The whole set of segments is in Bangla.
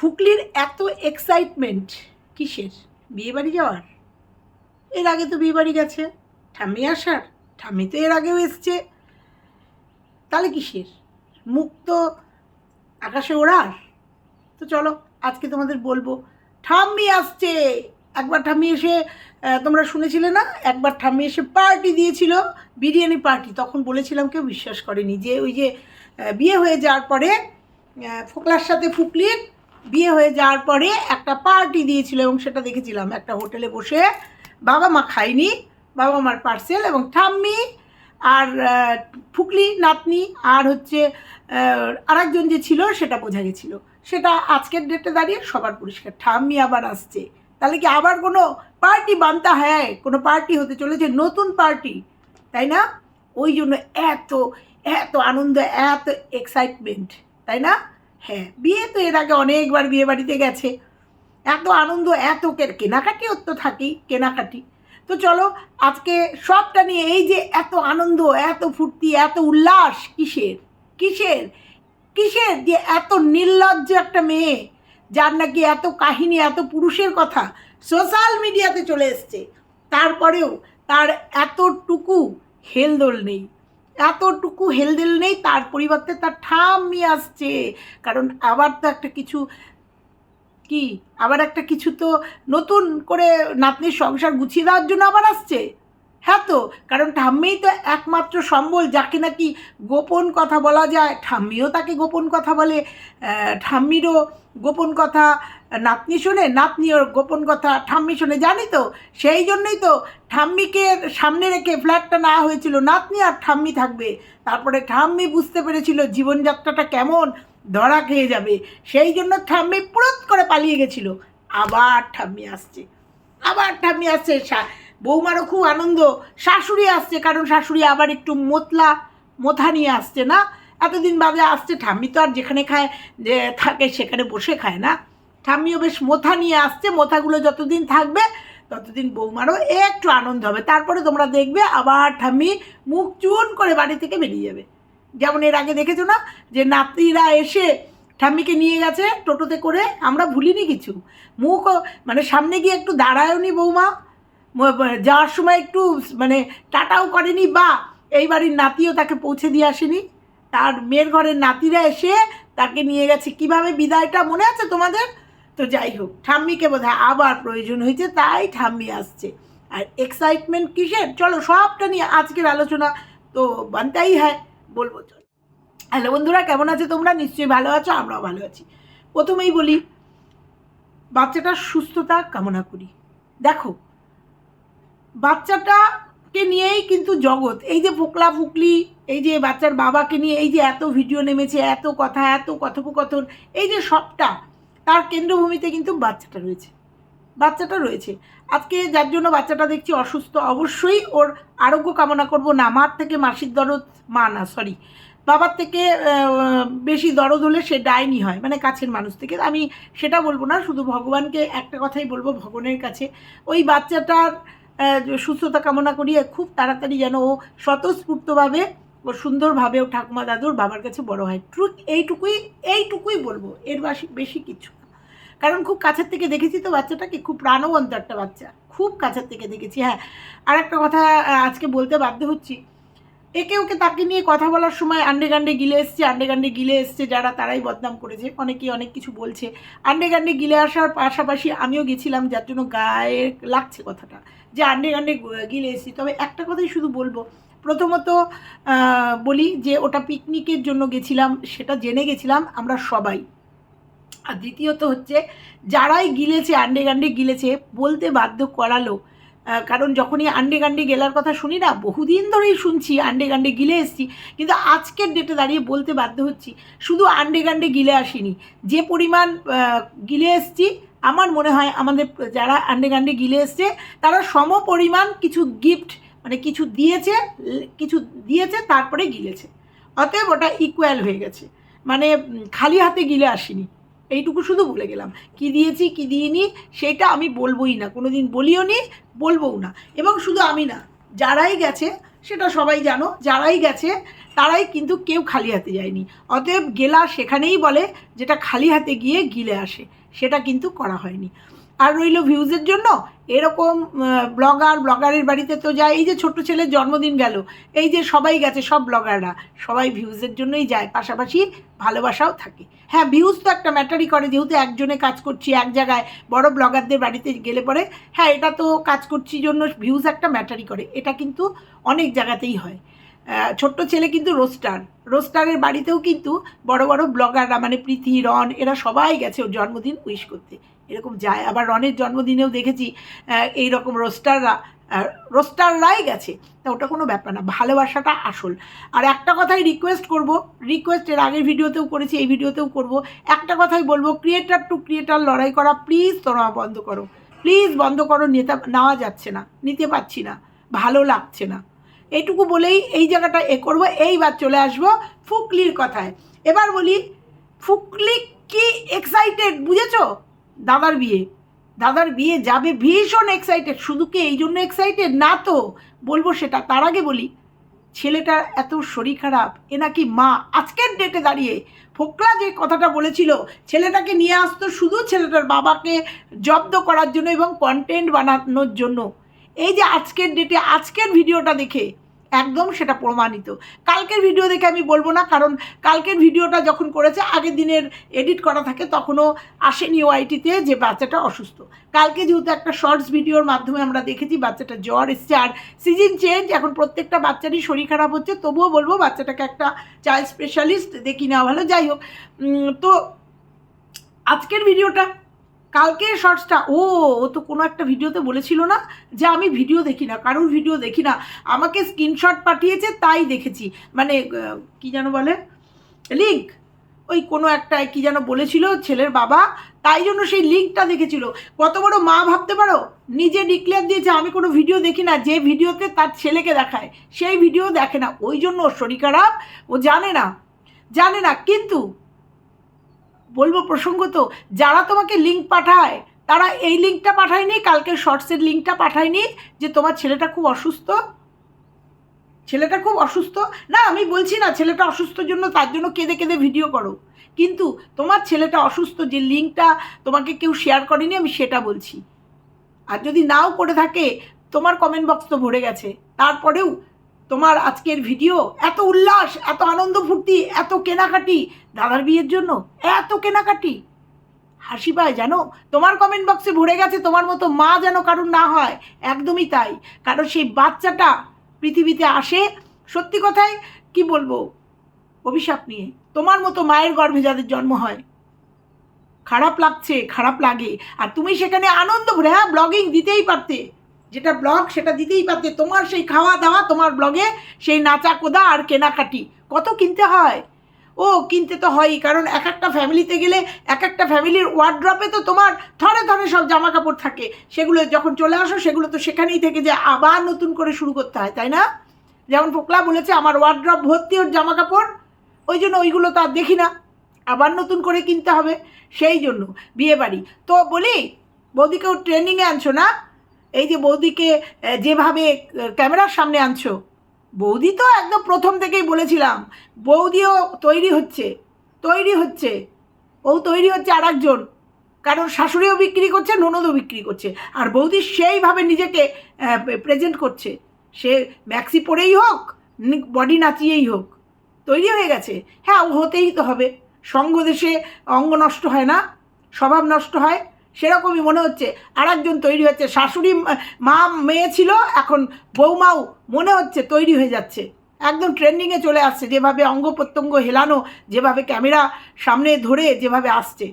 ফুকলির এত এক্সাইটমেন্ট কিসের? বিয়ে বাড়ি যাওয়ার? এর আগে তো বিয়ে বাড়ি গেছে। ঠাম্মি আসার? ঠাম্মি তো এর আগেও এসছে। তাহলে কিসের? মুখ তো আকাশে ওড়ার। তো চলো, আজকে তোমাদের বলব, ঠাম্মি আসছে! একবার ঠাম্মি এসে তোমরা শুনেছিলে না? একবার ঠাম্মি এসে পার্টি দিয়েছিল, বিরিয়ানি পার্টি তখন বলেছিলাম কেউ বিশ্বাস করেনি যে ওই যে বিয়ে হয়ে যাওয়ার পরে ফোকলার সাথে ফুকলির বিয়ে হয়ে যাওয়ার পরে একটা পার্টি দিয়েছিল এবং সেটা দেখেছিলাম। একটা হোটেলে বসে বাবা মা খায়নি, বাবা মার পার্সেল এবং ঠাম্মি আর ফুকলি, নাতনি আর হচ্ছে আরেকজন যে ছিল সেটা বোঝা গেছিল। সেটা আজকের ডেটে দাঁড়িয়ে সবার পরিষ্কার। ঠাম্মি আবার আসছে। তাহলে কি আবার কোনো পার্টি বানতা হ্যাঁ কোনো পার্টি হতে চলেছে? নতুন পার্টি, তাই না? ওই জন্য এত এত আনন্দ, এত এক্সাইটমেন্ট তাই না? হ্যাঁ বিয়ে তো এর আগে অনেকবার বিয়ে বাড়িতে গেছে। এত আনন্দ, এত কেনাকাটি তো থাকেই, কেনাকাটি। তো চলো, আজকে সবটা নিয়ে এই যে এত আনন্দ, এত ফুর্তি, এত উল্লাস, কিসের? কিসের? কিসের যে এত নির্লজ্জ একটা মেয়ে, যার নাকি এত কাহিনী, এত পুরুষের কথা সোশ্যাল মিডিয়াতে চলে এসছে। তারপরেও তার এতটুকু হেলদোল নেই। এতটুকু হেলদেল নেই, তার পরিবর্তে তার ঠাম্মি আসছে। কারণ আবার তো একটা কিছু, কি? আবার একটা কিছু তো নতুন করে নাতনির সংসার গুছিয়ে দেওয়ার জন্য আবার আসছে। হ্যাঁ তো, কারণ ঠাম্মিই তো একমাত্র সম্বল যাকে নাকি গোপন কথা বলা যায়। ঠাম্মিও তাকে গোপন কথা বলে। ঠাম্মিরও গোপন কথা, নাতনি শোনে, নাতনিও গোপন কথা, ঠাম্মি শোনে, জানি তো? সেই জন্যই তো ঠাম্মিকে সামনে রেখে ফ্ল্যাটটা না হয়েছিল। নাতনি আর ঠাম্মি থাকবে। তারপরে ঠাম্মি বুঝতে পেরেছিল জীবনযাত্রাটা কেমন, ধরা খেয়ে যাবে। সেই জন্য ঠাম্মি পুরত করে পালিয়ে গেছিল। আবার ঠাম্মি আসছে। আবার ঠাম্মি আসছে। বৌমারও খুব আনন্দ। শাশুড়ি আসছে, কারণ শাশুড়ি আবার একটু মোতলা, মোথা নিয়ে আসছে না? এতদিন বাদে আসছে, ঠাম্মি তো আর যেখানে খায়, যে থাকে সেখানে বসে খায় না। ঠাম্মিও বেশ মোথা নিয়ে আসছে, মোথাগুলো যতদিন থাকবে, ততদিন বৌমারও একটু আনন্দ হবে। তারপরে তোমরা দেখবে আবার ঠাম্মি মুখ চুন করে বাড়ি থেকে বেরিয়ে যাবে। যেমন এর আগে দেখেছ না? যে নাতিরা এসে ঠাম্মিকে নিয়ে গেছে টোটোতে করে, আমরা ভুলিনি কিছু। মুখও মানে সামনে গিয়ে একটু দাঁড়ায়নি বৌমা। যাওয়ার সময় একটু মানে টাটাও করেনি বা এই বাড়ির নাতিও তাকে পৌঁছে দিয়ে আসেনি। তার মেয়ের ঘরের নাতিরা এসে তাকে নিয়ে গেছে। কীভাবে বিদায়টা মনে আছে তোমাদের? তো যাই হোক, ঠাম্মিকে বোধহয় আবার প্রয়োজন হয়েছে, তাই ঠাম্মি আসছে। আর এক্সাইটমেন্ট কিসের? চলো, সবটা নিয়ে আজকের আলোচনা তো বানতেই হয়, বলব চলো। হ্যালো বন্ধুরা, কেমন আছো তোমরা? নিশ্চয়ই ভালো আছো, আমরাও ভালো আছি। প্রথমেই বলি, বাচ্চাটার সুস্থতা কামনা করি। দেখো বাচ্চাটাকে নিয়েই কিন্তু জগৎ। এই যে ফোকলা ফুকলি, এই যে বাচ্চার বাবাকে নিয়ে এই যে এত ভিডিও নেমেছে, এত কথা, এত কথোপকথন, এই যে সবটা, তার কেন্দ্রভূমিতে কিন্তু বাচ্চাটা রয়েছে। বাচ্চাটা রয়েছে। আজকে যার জন্য বাচ্চাটা দেখছি অসুস্থ, অবশ্যই ওর আরোগ্য কামনা করব। না, মার থেকে মাসির দরদ, মা না সরি বাবার থেকে বেশি দরদ হলে সে ডাইনি হয় মানে কাছের মানুষ থেকে। আমি সেটা বলব না, শুধু ভগবানকে একটা কথাই বলব, ভগবানের কাছে। ওই বাচ্চাটার সুস্থতা কামনা করিয়ে খুব তাড়াতাড়ি যেন ও স্বতঃস্ফূর্তভাবে ও সুন্দরভাবে ও ঠাকুমা দাদুর বাবার কাছে বড় হয়। ট্রুথ এইটুকুই এইটুকুই বলব, এর বাসি, বেশি কিছু কারণ খুব কাছের থেকে দেখেছি তো বাচ্চাটাকে, খুব প্রাণবন্ত একটা বাচ্চা, খুব কাছের থেকে দেখেছি হ্যাঁ। আর একটা কথা আজকে বলতে বাধ্য হচ্ছি একে ওকে তাকে নিয়ে কথা বলার সময় আন্ডে গান্ডে গিলে এসছে আন্ডে গান্ডে গিলে এসছে যারা, তারাই বদনাম করেছে। অনেকেই অনেক কিছু বলছে। আন্ডে গান্ডে গিলে আসার পাশাপাশি আমিও গেছিলাম, যার জন্য গায়ে লাগছে কথাটা, যে আন্ডে গান্ডে গিলে এসেছি। তবে একটা কথাই শুধু বলব, প্রথমত বলি যে ওটা পিকনিকের জন্য গেছিলাম, সেটা জেনে গেছিলাম আমরা সবাই। আর দ্বিতীয়ত হচ্ছে, যারাই গিলেছে আন্ডে গান্ডে গিলেছে, বলতে বাধ্য করালো কারণ যখনই আন্ডে গান্ডে গেলার কথা শুনি না, বহুদিন ধরেই শুনছি আন্ডে গান্ডে গিলে এসছি, কিন্তু আজকের ডেটে দাঁড়িয়ে বলতে বাধ্য হচ্ছি, শুধু আন্ডে গান্ডে গিলে আসিনি। যে পরিমাণ গিলে এসছি, আমার মনে হয় আমাদের যারা আন্ডে গান্ডে গিলে এসছে, তারা সম পরিমাণ কিছু গিফট মানে কিছু দিয়েছে কিছু দিয়েছে, তারপরে গিলেছে। অতএব ওটা ইকুয়াল হয়ে গেছে। মানে খালি হাতে গিলে আসিনি। এইটুকু শুধু বলে গেলাম। কি দিয়েছি, কি দিইনি, সেটা আমি বলবোই না। কোনো দিন বলিও নি, বলবও না। এবং শুধু আমি না, যারাই গেছে, সেটা সবাই জানো, যারাই গেছে, তারাই কিন্তু কেউ খালি হাতে যায়নি। অতএব গেলা সেখানেই বলে, যেটা খালি হাতে গিয়ে গিলে আসে, সেটা কিন্তু করা হয়নি। আর রইল ভিউজের জন্য। এরকম ব্লগার ব্লগারের বাড়িতে তো যায়। এই যে ছোট্ট ছেলের জন্মদিন গেল, এই যে সবাই গেছে, সব ব্লগাররা সবাই ভিউজের জন্যই যায়। পাশাপাশি ভালোবাসাও থাকে। হ্যাঁ ভিউজ তো একটা ম্যাটারই করে। যেহেতু একজনে কাজ করছি এক জায়গায়, বড় ব্লগারদের বাড়িতে গেলে পরে হ্যাঁ এটা তো কাজ করছি জন্য ভিউজ একটা ম্যাটারই করে। এটা কিন্তু অনেক জায়গাতেই হয়। ছোট্ট ছেলে কিন্তু রোস্টার রোস্টারের বাড়িতেও কিন্তু বড় বড় ব্লগাররা মানে প্রীতি, রন, এরা সবাই গেছে ওর জন্মদিন উইশ করতে। এরকম যায়। আবার রনের জন্মদিনেও দেখেছি এই রকম রোস্টাররা রোস্টাররাই গেছে। তা ওটা কোনো ব্যাপার না, ভালোবাসাটা আসল। আর একটা কথাই রিকোয়েস্ট করব রিকোয়েস্ট এর আগের ভিডিওতেও করেছি, এই ভিডিওতেও করব। একটা কথাই বলব ক্রিয়েটার টু ক্রিয়েটার লড়াই করা প্লিজ তোমরা বন্ধ করো। প্লিজ বন্ধ করো, নিতে নেওয়া যাচ্ছে না, নিতে পারছি না, ভালো লাগছে না। এইটুকু বলেই এই জায়গাটা এ করব, এইবার চলে আসব ফুকলির কথায়। এবার বলি, ফুকলি কি এক্সাইটেড বুঝেছ? দাদার বিয়ে। দাদার বিয়ে যাবে ভীষণ এক্সাইটেড শুধু কি এই জন্য এক্সাইটেড না তো, বলব সেটা তার আগে বলি। ছেলেটার এত শরীর খারাপ, এ নাকি মা। আজকের ডেটে দাঁড়িয়ে ফোকলা যে কথাটা বলেছিল, ছেলেটাকে নিয়ে আসতো শুধু ছেলেটার বাবাকে জব্দ করার জন্য এবং কন্টেন্ট বানানোর জন্য। এই যে আজকের ডেটে আজকের ভিডিওটা দেখে একদম সেটা প্রমাণিত। কালকের ভিডিও দেখে আমি বলব না, কারণ কালকের ভিডিওটা যখন করেছে, আগের দিনের এডিট করা থাকে, তখনও আসেনি ওআইটিতে যে বাচ্চাটা অসুস্থ। কালকে যেহেতু একটা শর্টস ভিডিওর মাধ্যমে আমরা দেখেছি, বাচ্চাটা জ্বর এসছে আর সিজন চেঞ্জ এখন প্রত্যেকটা বাচ্চারই শরীর খারাপ হচ্ছে, তবুও বলব বাচ্চাটাকে একটা চাইল্ড স্পেশালিস্ট দেখি নেওয়া ভালো। যাই হোক তো আজকের ভিডিওটা কালকের শর্টসটা, ও ও তো কোনো একটা ভিডিওতে বলেছিল না যে আমি ভিডিও দেখি না, কারোর ভিডিও দেখি না। আমাকে স্ক্রিনশট পাঠিয়েছে, তাই দেখেছি। মানে কি যেন বলে? লিঙ্ক ওই কোনো একটা কি যেন বলেছিল ছেলের বাবা, তাই জন্য সেই লিঙ্কটা দেখেছিল। কত বড় মা ভাবতে পারো? নিজে ডিক্লেয়ার দিয়েছে, আমি কোনো ভিডিও দেখি না, যে ভিডিওতে তার ছেলেকে দেখায়, সেই ভিডিও দেখে না। ওই জন্য শরীর খারাপ, ও জানে না জানে না। কিন্তু বলব প্রসঙ্গত যারা তোমাকে লিঙ্ক পাঠায়, তারা এই লিঙ্কটা পাঠায়নি কালকে শর্টসের লিঙ্কটা পাঠায়নি যে তোমার ছেলেটা খুব অসুস্থ। ছেলেটা খুব অসুস্থ? না, আমি বলছি না ছেলেটা অসুস্থর জন্য, তার জন্য কেঁদে কেঁদে ভিডিও করো। কিন্তু তোমার ছেলেটা অসুস্থ, যে লিঙ্কটা তোমাকে কেউ শেয়ার করেনি, আমি সেটা বলছি। আর যদি নাও করে থাকে, তোমার কমেন্ট বক্স তো ভরে গেছে। তারপরেও তোমার আজকের ভিডিও, এত উল্লাস, এত আনন্দ ফুর্তি, এত কেনাকাটি, দাদার বিয়ের জন্য এত কেনাকাটি। হাসি পায় জানো? তোমার কমেন্ট বক্সে ভরে গেছে তোমার মতো মা যেন কারণ না হয়। একদমই তাই। কারণ সেই বাচ্চাটা পৃথিবীতে আসে, সত্যি কথাই কি বলব? অভিশাপ নিয়ে। তোমার মতো মায়ের গর্ভে যাদের জন্ম হয়, খারাপ লাগছে, খারাপ লাগে। আর তুমি সেখানে আনন্দ ভরে হ্যাঁ ব্লগিং দিতেই পারতে। যেটা ব্লগ, সেটা দিতেই পারতে। তোমার সেই খাওয়া দাওয়া, তোমার ব্লগে সেই নাচা কোদা আর কেনাকাটি। কত কিনতে হয়? ও, কিনতে তো হয়ই, কারণ এক একটা ফ্যামিলিতে গেলে, এক একটা ফ্যামিলির ওয়ার্ড্রপে তো তোমার থরে থরে সব জামা কাপড় থাকে। সেগুলো যখন চলে আসো, সেগুলো তো সেখানেই থেকে যে আবার নতুন করে শুরু করতে হয়, তাই না? যেমন ফোকলা বলেছে, আমার ওয়ার্ড্রপ ভর্তি, ওর জামা কাপড় ওই জন্য ওইগুলো তো আর দেখি না। আবার নতুন করে কিনতে হবে। সেই জন্য বিয়ে বাড়ি তো বলি বৌদিকেও ট্রেনিংয়ে আনছো না? এই যে বৌদিকে যেভাবে ক্যামেরার সামনে আনছো, বৌদি তো একদম প্রথম থেকেই বলেছিলাম, বৌদিও তৈরি হচ্ছে তৈরি হচ্ছে ও তৈরি হচ্ছে আর একজন কারণ শাশুড়িও বিক্রি করছে, ননদও বিক্রি করছে, আর বৌদি সেইভাবে নিজেকে প্রেজেন্ট করছে, সে ম্যাক্সি পরেই হোক বডি নাচিয়েই হোক, তৈরি হয়ে গেছে হ্যাঁ ও হতেই তো হবে, সঙ্গ দেশে অঙ্গ নষ্ট হয় না, স্বভাব নষ্ট হয় সেরকমই মনে হচ্ছে। আর একজন তৈরি হচ্ছে। শাশুড়ি মা- মেয়ে ছিল, এখন বৌমাও মনে হচ্ছে তৈরি হয়ে যাচ্ছে। একদম ট্রেন্ডিংয়ে চলে আসছে। যেভাবে অঙ্গ প্রত্যঙ্গ হেলানো, যেভাবে ক্যামেরা সামনে ধরে যেভাবে আসছে,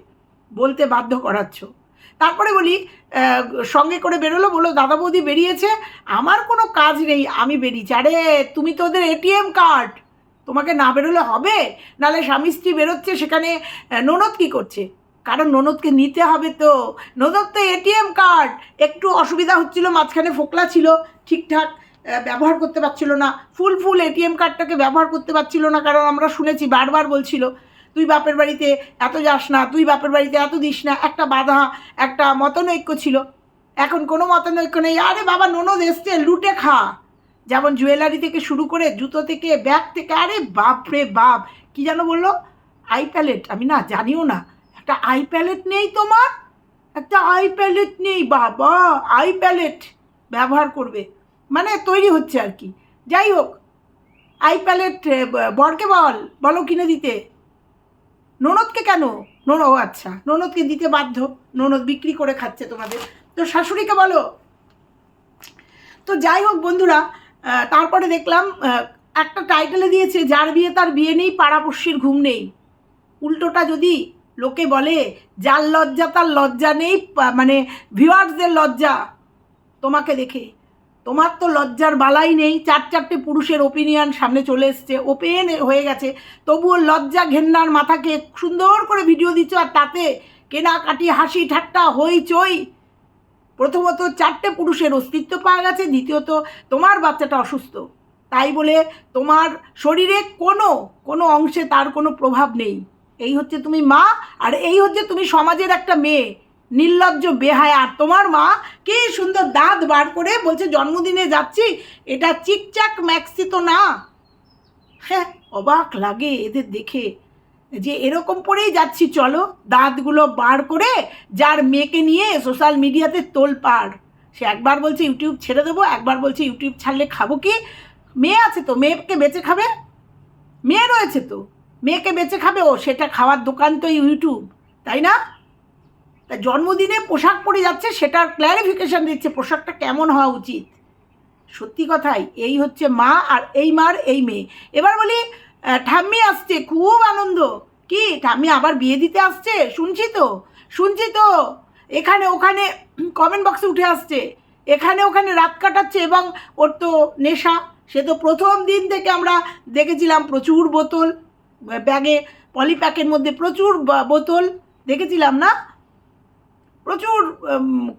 বলতে বাধ্য করাচ্ছ। তারপরে বলি সঙ্গে করে বেরোলো বলো দাদা বৌদি বেরিয়েছে, আমার কোনো কাজ নেই, আমি বেরিয়েছি। আরে, তুমি তো ওদের এটিএম কার্ড তোমাকে না বেরোলে হবে? নাহলে স্বামী স্ত্রী বেরোচ্ছে সেখানে ননদ কী করছে? কারণ ননদকে নিতে হবে তো। ননদ তো এটিএম কার্ড। একটু অসুবিধা হচ্ছিল, মাঝখানে ফোকলা ছিল, ঠিকঠাক ব্যবহার করতে পারছিল না। ফুল ফুল এটিএম কার্ডটাকে ব্যবহার করতে পারছিল না, কারণ আমরা শুনেছি, বারবার বলছিল, তুই বাপের বাড়িতে এত যাস না, তুই বাপের বাড়িতে এত দিস না। একটা বাধা, একটা মতনৈক্য ছিল। এখন কোনো মতনৈক্য নেই। আরে বাবা, ননদ এসছে, লুটে খা। যেমন জুয়েলারি থেকে শুরু করে জুতো থেকে, ব্যাগ থেকে, আরে বাপ রে বাপ! কী যেন বলল? আই প্যালেট, আমি না জানিও না। একটা আই প্যালেট নেই তোমার? একটা আই প্যালেট নেই, বাবা আই প্যালেট ব্যবহার করবে। মানে তৈরি হচ্ছে আর কি। যাই হোক আই প্যালেট বরকে বল, বলো কিনে দিতে। ননদকে কেন? নন, ও আচ্ছা ননদকে দিতে বাধ্য। ননদ বিক্রি করে খাচ্ছে তোমাদের। তো শাশুড়িকে বলো। তো যাই হোক বন্ধুরা তারপরে দেখলাম একটা টাইটেলে দিয়েছে, যার বিয়ে তার বিয়ে নেই, পাড়াপড়শির ঘুম নেই। উল্টোটা যদি লোকে বলে, যার লজ্জা, তার লজ্জা নেই। মানে ভিউয়ার্সদের লজ্জা তোমাকে দেখে। তোমার তো লজ্জার বালাই নেই। চার, চারটে পুরুষের ওপিনিয়ন সামনে চলে এসছে। ওপেন হয়ে গেছে। তবুও লজ্জা ঘেন্নার মাথাকে সুন্দর করে ভিডিও দিচ্ছ আর তাতে কেনাকাটি, হাসি ঠাট্টা, হই চই। প্রথমত চারটে পুরুষের অস্তিত্ব পাওয়া গেছে। দ্বিতীয়ত তোমার বাচ্চাটা অসুস্থ। তাই বলে তোমার শরীরে কোনো কোনো অংশে তার কোনো প্রভাব নেই। এই হচ্ছে তুমি মা, আর এই হচ্ছে তুমি সমাজের একটা মেয়ে। নির্লজ্জ, বেহায়া। আর তোমার মা কি সুন্দর দাঁত বার করে বলছে, জন্মদিনে যাচ্ছি। এটা চিকচাক ম্যাক্সি তো না। হ্যাঁ অবাক লাগে এদের দেখে। যে এরকম পরেই যাচ্ছি, চলো। দাঁতগুলো বার করে যার মেয়েকে নিয়ে সোশ্যাল মিডিয়াতে তোল পার সে একবার বলছে, ইউটিউব ছেড়ে দেবো। একবার বলছে, ইউটিউব ছাড়লে খাব কি? মেয়ে আছে তো? মেয়েকে বেঁচে খাবে? মেয়ে রয়েছে তো? মেয়েকে বেঁচে খাবে ও, সেটা খাওয়ার দোকান তো ইউটিউব, তাই না? তা জন্মদিনে পোশাক পরে যাচ্ছে, সেটার ক্ল্যারিফিকেশান দিচ্ছে, পোশাকটা কেমন হওয়া উচিত? সত্যি কথাই, এই হচ্ছে মা আর এই মার, এই মেয়ে। এবার বলি ঠাম্মি আসছে, খুব আনন্দ। কি, ঠাম্মি আবার বিয়ে দিতে আসছে? শুনছি তো শুনছি তো। এখানে, ওখানে কমেন্ট বক্সে উঠে আসছে। এখানে, ওখানে রাত কাটাচ্ছে এবং ওর তো নেশা। সে তো প্রথম দিন থেকে আমরা দেখেছিলাম প্রচুর বোতল। ব্যাগে পলিপ্যাকের মধ্যে প্রচুর বোতল, দেখেছিলাম না? প্রচুর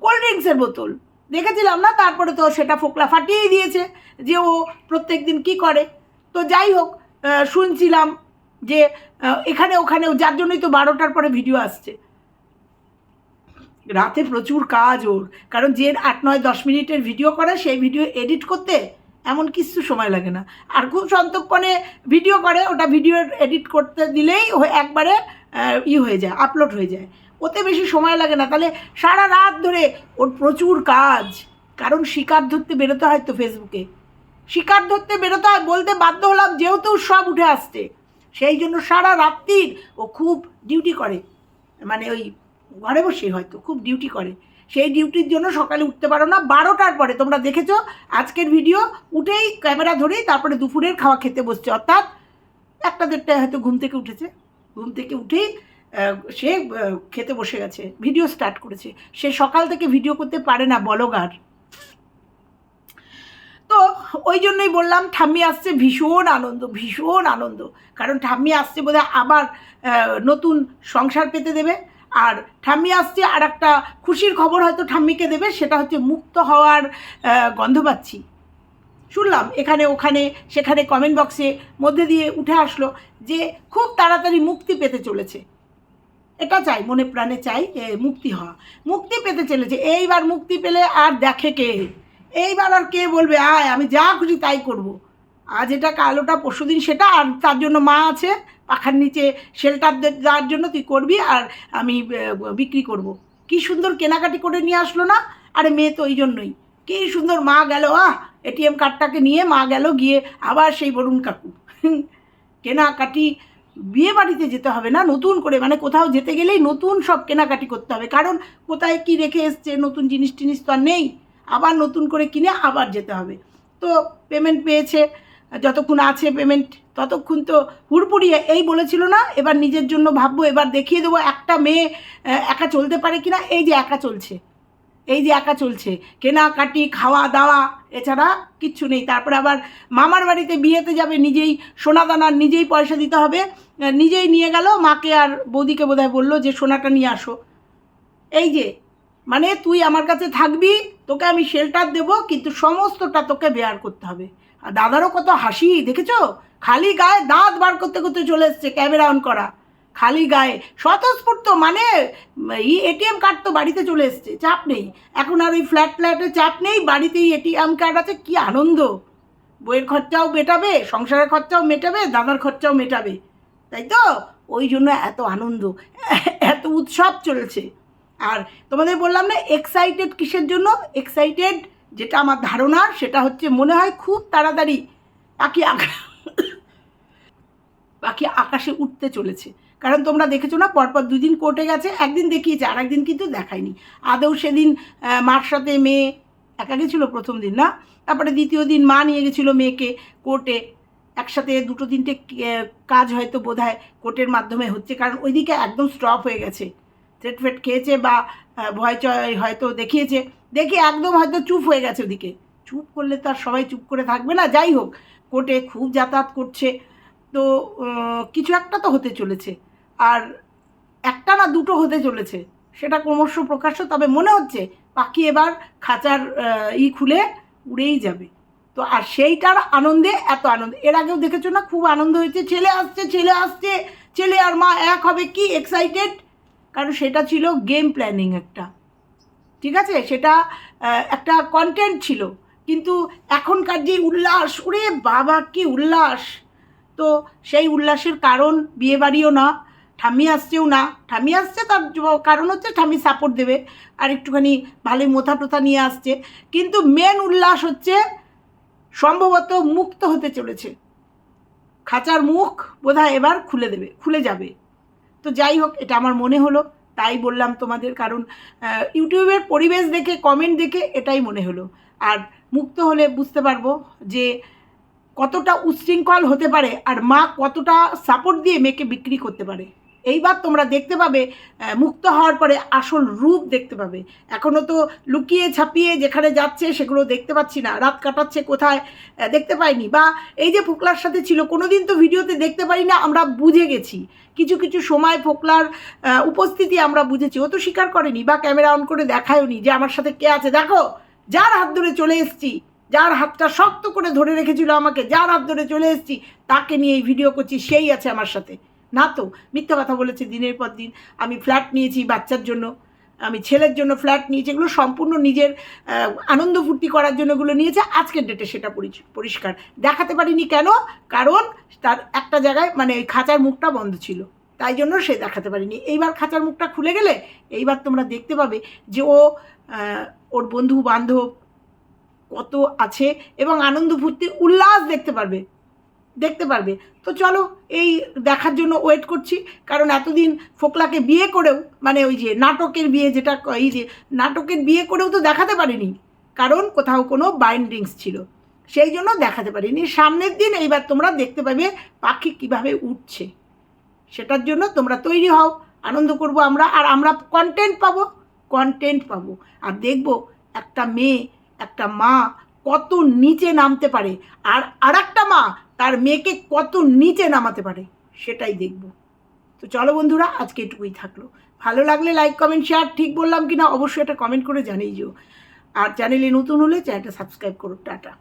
কোল্ড ড্রিঙ্কসের বোতল, দেখেছিলাম না? তারপরে তো সেটা ফোকলা ফাটিয়েই দিয়েছে যে ও প্রত্যেক দিন কী করে। তো যাই হোক শুনছিলাম যে এখানে ওখানে যার জন্যই তো বারোটার পরে ভিডিও আসছে। রাতে প্রচুর কাজ ওর, কারণ যে আট নয় দশ মিনিটের ভিডিও করে, সেই ভিডিও এডিট করতে এমন কিছু সময় লাগে না। আর খুব সন্তর্পণে ভিডিও করে, ওটা ভিডিও এডিট করতে দিলেই একবারে ই হয়ে যায় আপলোড হয়ে যায়। ওতে বেশি সময় লাগে না। তাহলে সারা রাত ধরে ওর প্রচুর কাজ। কারণ শিকার ধরতে বেরোতে হয় তো ফেসবুকে শিকার ধরতে বেরোতে হয় বলতে বাধ্য হলাম যেহেতু সব উঠে আসছে। সেই জন্য সারা রাত্রির ও খুব ডিউটি করে। মানে ওই ঘরে বসেই হয়তো, খুব ডিউটি করে। সেই ডিউটির জন্য সকালে উঠতে পারো না। বারোটার পরে তোমরা দেখেছ, আজকের ভিডিও উঠেই ক্যামেরা ধরেই তারপরে দুপুরের খাওয়া খেতে বসছে। অর্থাৎ একটা দেড়টায় হয়তো ঘুম থেকে উঠেছে। ঘুম থেকে উঠেই সে খেতে বসে গেছে। ভিডিও স্টার্ট করেছে। সে সকাল থেকে ভিডিও করতে পারে না বলগার। তো ওই জন্যই বললাম, ঠাম্মি আসছে ভীষণ আনন্দ ভীষণ আনন্দ। কারণ ঠাম্মি আসছে বোধহয় আবার নতুন সংসার পেতে দেবে। আর ঠাম্মি আসছে আর একটা খুশির খবর হয়তো ঠাম্মিকে দেবে, সেটা হচ্ছে মুক্ত হওয়ার গন্ধ পাচ্ছি শুনলাম এখানে, ওখানে, সেখানে কমেন্ট বক্সে মধ্যে দিয়ে উঠে আসলো যে খুব তাড়াতাড়ি মুক্তি পেতে চলেছে। এটা চাই, মনে প্রাণে চাই মুক্তি হওয়া। মুক্তি পেতে চলেছে, এইবার মুক্তি পেলে আর দেখে কে? এইবার আর কে বলবে, আয়, আমি যা খুশি তাই করব। আজ এটা কাল ওটা পরশুদিন সেটা, আর তার জন্য মা আছে, পাখার নিচে শেল্টার দেওয়ার জন্য তুই করবি, আর আমি বিক্রি করব। কি সুন্দর কেনাকাটি করে নিয়ে আসলো না? আরে মেয়ে তো ওই জন্যই। কি সুন্দর মা গেল, আহ এটিএম কার্ডটাকে নিয়ে মা গেল গিয়ে আবার সেই বরুণ কাকু। কেনাকাটি, বিয়ে বাড়িতে যেতে হবে না, নতুন করে মানে কোথাও যেতে গেলেই নতুন সব কেনাকাটি করতে হবে, কারণ কোথায় কি রেখে এসছে, নতুন জিনিস টিনিস তো আর নেই, আবার নতুন করে কিনে আবার যেতে হবে। তো পেমেন্ট পেয়েছে যতক্ষণ আছে পেমেন্ট ততক্ষণ তো হুড়পুড়িয়ে এই বলেছিল না, এবার নিজের জন্য ভাববো, এবার দেখিয়ে দেবো একটা মেয়ে একা চলতে পারে কিনা এই যে একা চলছে। এই যে একা চলছে, কেনাকাটি খাওয়া দাওয়া এছাড়া কিচ্ছু নেই। তারপরে আবার মামার বাড়িতে বিয়েতে যাবে, নিজেই সোনাদানার নিজেই পয়সা দিতে হবে নিজেই নিয়ে গেল, মাকে আর বৌদিকে বোধহয় বলল যে, সোনাটা নিয়ে আসো। এই যে মানে তুই আমার কাছে থাকবি, তোকে আমি শেল্টার দেবো, কিন্তু সমস্তটা তোকে বেয়ার করতে হবে। আর দাদারও কত হাসি, দেখেছ? খালি গায়ে দাঁত বার করতে করতে চলে এসছে ক্যামেরা অন করা। খালি গায়ে। স্বতঃস্ফূর্ত মানে ই এটিএম কার্ড তো বাড়িতে চলে এসছে, চাপ নেই। এখন আর ওই ফ্ল্যাট ফ্ল্যাটে চাপ নেই, বাড়িতেই এটিএম কার্ড আছে, কি আনন্দ। বইয়ের খরচাও মেটাবে, সংসারের খরচাও মেটাবে, দাদার খরচাও মেটাবে। তাই তো? ওই জন্য এত আনন্দ, এত উৎসব চলছে। আর তোমাদের বললাম না এক্সাইটেড কিসের জন্য? এক্সাইটেড যেটা আমার ধারণা, সেটা হচ্ছে মনে হয় খুব তাড়াতাড়ি পাখি পাখি আকাশে উঠতে চলেছে। কারণ তোমরা দেখেছ না, পরপর দুদিন কোর্টে গেছে, একদিন দেখিয়েছে আর একদিন কিন্তু দেখায়নি। আদৌ সেদিন মার সাথে মেয়ে একা গেছিল প্রথম দিন, না? তারপরে দ্বিতীয় দিন মা নিয়ে গেছিল মেয়েকে কোর্টে। একসাথে দুটো তিনটে কাজ হয়তো বোধ হয় কোর্টের মাধ্যমে হচ্ছে, কারণ ওইদিকে একদম স্টপ হয়ে গেছে। থ্রেট ফেট খেয়েছে বা ভয় চয় হয়তো দেখিয়েছে। দেখে একদম হয়তো চুপ হয়ে গেছে ওদিকে। চুপ করলে তো আর সবাই চুপ করে থাকবে না? যাই হোক, কোর্টে খুব যাতায়াত করছে। তো কিছু একটা তো হতে চলেছে। আর একটা না দুটো হতে চলেছে। সেটা ক্রমশ প্রকাশ্য তবে মনে হচ্ছে পাখি এবার খাঁচার ই খুলে উড়েই যাবে। তো, আর সেইটার আনন্দে এত আনন্দ। এর আগেও দেখেছ না? খুব আনন্দ হয়েছে। ছেলে আসছে ছেলে আসছে। ছেলে আর মা এক হবে। কি এক্সাইটেড কারণ সেটা ছিল গেম প্ল্যানিং একটা। ঠিক আছে? সেটা একটা কন্টেন্ট ছিল। কিন্তু এখনকার যে উল্লাস, ওরে বাবা, কি উল্লাস! তো সেই উল্লাসের কারণ বিয়েবাড়িও না, ঠাম্মি আসছেও না। ঠাম্মি আসছে, তার কারণ হচ্ছে ঠাম্মি সাপোর্ট দেবে আর একটুখানি ভালোই মোথা টোথা নিয়ে আসছে। কিন্তু মেন উল্লাস হচ্ছে, সম্ভবত মুক্ত হতে চলেছে। খাঁচার মুখ বোধহয় এবার খুলে দেবে, খুলে যাবে। তো যাই হোক, এটা আমার মনে হলো। তাই বললাম তোমাদের, কারণ ইউটিউবের পরিবেশ দেখে কমেন্ট দেখে এটাই মনে হলো। আর মুক্ত হলে বুঝতে পারব যে কতটা উচ্ছৃঙ্খল হতে পারে আর মা কতটা সাপোর্ট দিয়ে মেয়েকে বিক্রি করতে পারে। এইবার তোমরা দেখতে পাবে মুক্ত হওয়ার পরে আসল রূপ দেখতে পাবে। এখনও তো লুকিয়ে ছাপিয়ে যেখানে যাচ্ছে সেগুলো দেখতে পাচ্ছি না। রাত কাটাচ্ছে কোথায় দেখতে পাইনি। বা এই যে ফোকলার সাথে ছিল, কোনোদিন তো ভিডিওতে দেখতে পারি না, আমরা বুঝে গেছি। কিছু কিছু সময় ফোকলার উপস্থিতি আমরা বুঝেছি। ও তো স্বীকার করেনি বা ক্যামেরা অন করে দেখায়ওনি যে আমার সাথে কে আছে। দেখো, যার হাত ধরে চলে এসেছি, যার হাতটা শক্ত করে ধরে রেখেছিল আমাকে, যার হাত ধরে চলে এসেছি, তাকে নিয়ে এই ভিডিও করছি, সেই আছে আমার সাথে। না তো, মিথ্যা কথা বলেছে দিনের পর দিন। আমি ফ্ল্যাট নিয়েছি বাচ্চার জন্য, আমি ছেলের জন্য ফ্ল্যাট নিয়েছি, এগুলো সম্পূর্ণ নিজের আনন্দ ফুর্তি করার জন্য এগুলো নিয়েছে। আজকের ডেটে সেটা পরিষ্কার। দেখাতে পারিনি কেন? কারণ তার একটা জায়গায় মানে ওই খাঁচার মুখটা বন্ধ ছিল। তাই জন্য সে দেখাতে পারিনি। এইবার খাঁচার মুখটা খুলে গেলে এইবার তোমরা দেখতে পাবে যে ও ওর বন্ধু বান্ধব কত আছে এবং আনন্দ ফুর্তি উল্লাস দেখতে পারবে। দেখতে পারবে। তো চলো এই দেখার জন্য ওয়েট করছি। কারণ এতদিন ফোকলাকে বিয়ে করেও মানে ওই যে নাটকের বিয়ে যেটা এই যে নাটকের বিয়ে করেও তো দেখাতে পারিনি। কারণ কোথাও কোনো বাইন্ডিংস ছিল। সেই জন্য দেখাতে পারিনি। সামনের দিন এইবার তোমরা দেখতে পাবে পাখি কীভাবে উঠছে। সেটার জন্য তোমরা তৈরি হও। আনন্দ করব আমরা। আর আমরা কন্টেন্ট পাবো। কন্টেন্ট পাবো। আর দেখব একটা মেয়ে, একটা মা কত নিচে নামতে পারে। আর আর একটা মা তার মেয়েকে কত নিচে নামাতে পারে সেটাই দেখব। তো চলো বন্ধুরা, আজকে এটুকুই থাকল। ভালো লাগলে লাইক কমেন্ট শেয়ার ঠিক বললাম কি না অবশ্যই এটা কমেন্ট করে জানিয়ে যেও আর চ্যানেলে নতুন হলে চ্যানেলটা সাবস্ক্রাইব করো। টাটা।